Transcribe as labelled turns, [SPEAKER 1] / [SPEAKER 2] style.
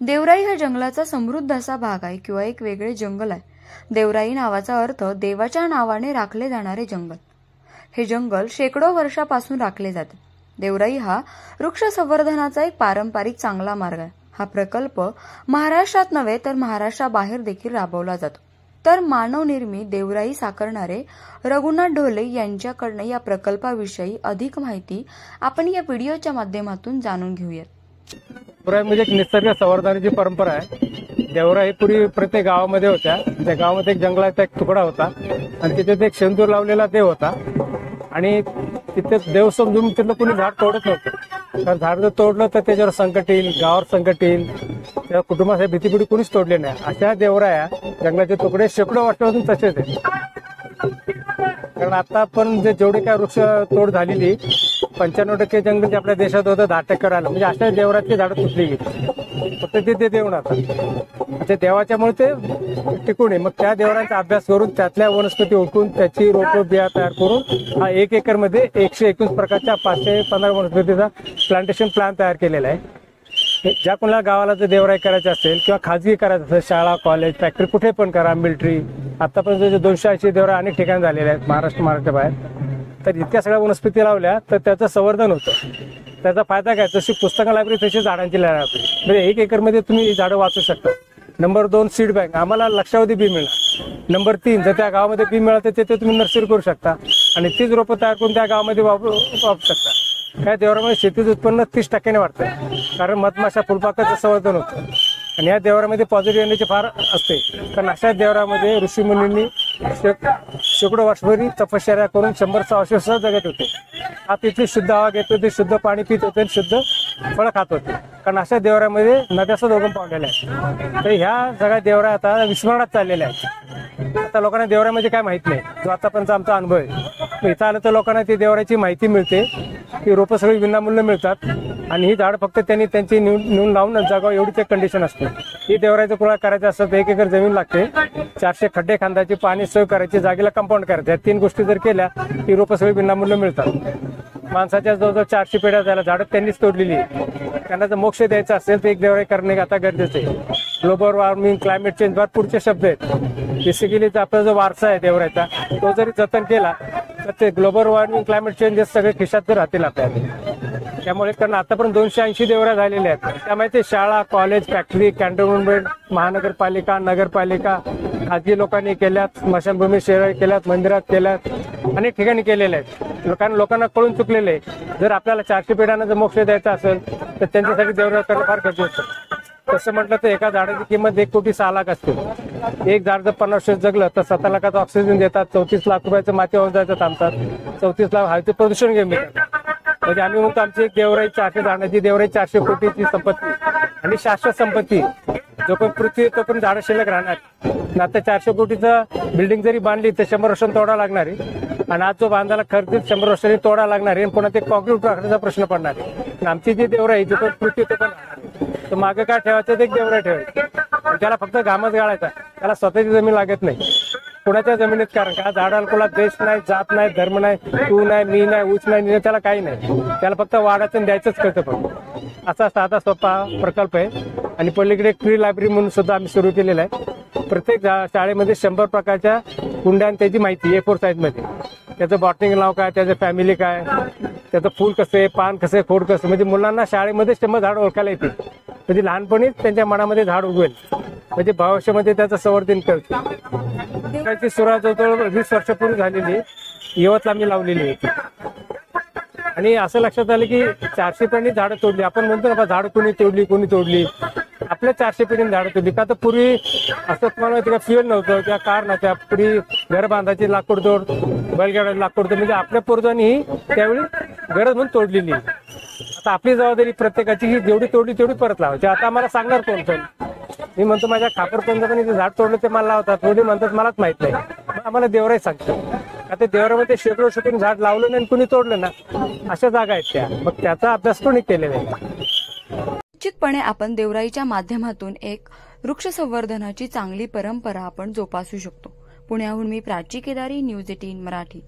[SPEAKER 1] देवराई हा जंगलाचा समृद्ध असा भाग आहे किंवा एक वेगळे जंगल आहे. देवराई नावाचा अर्थ देवाच्या नावाने राखले जाणारे जंगल. हे जंगल शेकडो वर्षापासून राखले जाते. देवराई हा वृक्ष संवर्धनाचा एक पारंपरिक चांगला मार्ग आहे. हा प्रकल्प महाराष्ट्रात नव्हे तर महाराष्ट्राबाहेर देखील राबवला जातो. तर मानवनिर्मित देवराई साकारणारे रघुनाथ ढोले यांच्याकडनं या प्रकल्पाविषयी अधिक माहिती आपण या व्हिडिओच्या माध्यमातून जाणून घेऊयात.
[SPEAKER 2] पुराय म्हणजे एक निसर्ग संवर्धनाची परंपरा आहे देवरा ही पूर्वी प्रत्येक गावामध्ये होत्या. त्या गावामध्ये एक जंगलाचा एक तुकडा होता आणि तिथे एक शेंदूर लावलेला देव होता. आणि तिथे देव समजून तिथलं कुणी झाड तोडत नव्हतं. कारण झाड जर तोडलं तर त्याच्यावर संकट येईल गावावर संकट येईल. त्या कुटुंबासाठी भीतीपिढी कोणीच तोडले नाही. अशा देवराया जंगलाचे तुकडे शेकडो वर्षापासून तसेच आहेत. कारण आता पण जे जेवढे काय वृक्ष तोड झालेली पंच्याण्णव टक्के जंगल जे आपल्या देशात होतं दहा टक्के राहिलं. म्हणजे अशा देवराची झाडं तुटली गेली फक्त ते ते देऊन आता. म्हणजे त्या देवाच्यामुळे ते टिकून आहे. मग त्या देवरांचा अभ्यास करून त्यातल्या वनस्पती ओळखून त्याची रोपं बिया तयार करून हा एक एकरमध्ये एकशे एकवीस प्रकारच्या पाचशे पंधरा वनस्पतीचा प्लांटेशन प्लॅन तयार केलेला आहे. हे ज्या कोणाला गावाला जर देवराई करायची असेल किंवा खाजगी करायचं असेल शाळा कॉलेज फॅक्टरी कुठे पण करा मिलिटरी आतापर्यंत जे दोनशे ऐंशी देवरा अनेक ठिकाणी झालेले आहेत महाराष्ट्र महाराष्ट्र बाहेर तर इतक्या सगळ्या वनस्पती लावल्या तर त्याचं संवर्धन होतं. त्याचा फायदा काय? जशी पुस्तकं लायब्ररी तशी झाडांची लायब्ररी. म्हणजे एक एकरमध्ये तुम्ही झाडं वाचू शकता. नंबर दोन सीड बँक. आम्हाला लक्षावधी बी मिळणार. नंबर तीन जर त्या गावामध्ये बी मिळालं तर तिथे तुम्ही नर्सरी करू शकता. आणि तीच रोपं तयार करून त्या गावामध्ये वापरू वापरू शकता. काय देवरामध्ये शेतीचं उत्पन्न तीस टक्क्याने वाढतं. कारण मधमाशा फुलपाकाचं संवर्धन होतं. आणि या देवरामध्ये पॉझिटिव्ह एनर्जी फार असते. कारण अशा देवरामध्ये ऋषीमुनींनी शेक शेकडो वर्षभरी तपश्चर्या करून शंभर सहाशे वर्ष जगत होते. हा तिथली शुद्ध हवा घेत होते शुद्ध पाणी पित होते आणि शुद्ध फळं खात होते. कारण अशा देवरामध्ये नद्याचा दोघं पावलेल्या आहेत. तर ह्या सगळ्या देवरा आता विस्मरणात चाललेल्या आहेत. आता लोकांना देवरा म्हणजे काय माहीत नाही. जो आतापर्यंत आमचा अनुभव आहे. इथं आलं तर लोकांना ती देवराची माहिती मिळते. ही रोपं सगळी विनामूल्य मिळतात. आणि ही झाड फक्त त्यांनी त्यांची नेऊन नेऊन लावून जगावं एवढीच एक कंडिशन असते. ही देवरायचं कुळा करायचं असतं तर एक एकर जमीन लागते. चारशे खड्डे खांदायची पाणी सोय करायची जागेला कंपाऊंड करायचं. या तीन गोष्टी जर केल्या ही रोपं सगळी विनामूल्य मिळतात. माणसाच्या जवळजवळ चारशे पेढ्या झाल्या. झाडं त्यांनीच तोडलेली आहे. त्यांना जर मोक्ष द्यायचा असेल तर एक देवराई करणे आता गरजेचं आहे. ग्लोबल वॉर्मिंग क्लायमेट चेंज भरपूरचे पुढचे शब्द आहेत. बेसिकली आपला जो वारसा आहे देवरायचा तो जरी जतन केला तर ते ग्लोबल वॉर्मिंग क्लायमेट चेंज सगळे खिशात राहतील आपल्याला त्यामुळे कारण आतापर्यंत दोनशे ऐंशी देवऱ्या झालेल्या आहेत. त्यामुळे ते शाळा कॉलेज फॅक्टरी कॅन्टोन्मेंट महानगरपालिका नगरपालिका खाजगी लोकांनी केल्यात स्मशानभूमी शहर केल्यात मंदिरात केल्यात अनेक ठिकाणी केलेल्या आहेत. लोकांना लोकांना कळून चुकलेले आहे. जर आपल्याला चारशे पिढ्यांना जर मोक्ष द्यायचा असेल तर त्यांच्यासाठी देवरा करणं फार गरजेचं तसं म्हटलं तर एका झाडाची किंमत एक कोटी सहा लाख असते. एक झाड जर पन्नास वर्ष जगलं तर सतरा लाखाचं ऑक्सिजन देतात चौतीस लाख रुपयाचं माती जायचं थांबतात चौतीस लाख हवेचं प्रदूषण घेऊन मिळतात म्हणजे आम्ही म्हणतो आमची एक देवराई चारशे झाडाची देवराई चारशे कोटीची संपत्ती आणि शाश्वत संपत्ती. जो पण पृथ्वी तो पण झाडं शिल्लक राहणार. आणि आता चारशे कोटीचं बिल्डिंग जरी बांधली तर शंभर वर्षांनी तोडा लागणार आहे. आणि आज जो बांधायला खर्च शंभर वर्षांनी तोडा लागणार आहे. आणि पुन्हा ते कॉन्क्रीट राखण्याचा प्रश्न पडणार आहे. आमची जी देवराई जो पण पृथ्वी तो पण तो तर मागे काय ठेवायचं ते एक देवराई ठेवायचं त्याला फक्त घामच गाळायचा. त्याला स्वतःची जमीन लागत नाही. कुणाच्या जमिनीत कारण का? झाडाला कुणा देश नाही जात नाही धर्म नाही तू नाही मी नाही ऊस नाही त्याला काही नाही. त्याला फक्त वाढायचं आणि द्यायचंच कळतं पण असा साधा सोपा प्रकल्प आहे. आणि पलीकडे फ्री लायब्ररी म्हणून सुद्धा आम्ही सुरू केलेला आहे. प्रत्येक जा- शाळेमध्ये शंभर प्रकारच्या कुंड्या आणि त्याची माहिती ए फोर साईजमध्ये. त्याचं बॉटनिंग नाव काय? त्याचं फॅमिली काय? त्याचं फूल कसं आहे? पान कसं आहे? खोड कसं म्हणजे मुलांना शाळेमध्ये शंभर झाड ओळखायला येतील. म्हणजे लहानपणीच त्यांच्या मनामध्ये झाड उगवेल. म्हणजे भविष्यामध्ये त्याचं संवर्धन करतील त्याची सुरुवात जवळजवळ वीस वर्षापूर्वी झालेली आहे. यवतला मी लावलेली आहे. आणि असं लक्षात आलं की चारशे पिढी झाडं तोडली. आपण म्हणतो ना झाडं कोणी तोडली कोणी तोडली. आपल्या चारशे पिढीने झाडं तोडली. का तर पूर्वी असं तुम्हाला माहिती का फ्युएल नव्हतं किंवा कार नव्हत्या. पूर्वी घर बांधायची लाकूड तोड बैलगाड्याची लाकूड तोड म्हणजे आपल्या पूर्वजांनी ही त्यावेळी गरज म्हणून तोडलेली आहे. आता आपली जबाबदारी प्रत्येकाची ही जेवढी तोडली तेवढी परत लावायची. आता आम्हाला सांगणार कोण पण मी म्हणतो माझ्या खापर कोण पण झाड तोडलं ते मला लावतात. थोडी म्हणतात मलाच माहीत नाही. आम्हाला देवराई सांगतो आता देवरामध्ये शेकडो शेकडो झाड लावलं नाही आणि कुणी तोडलं ना? अशा जागा आहेत त्या. मग त्याचा अभ्यास कोणी केलेला आहे?
[SPEAKER 1] निश्चितपणे आपण देवराईच्या माध्यमातून एक वृक्ष संवर्धनाची चांगली परंपरा आपण जोपासू शकतो. पुण्याहून मी प्राची केदारी न्यूज एटीन मराठी.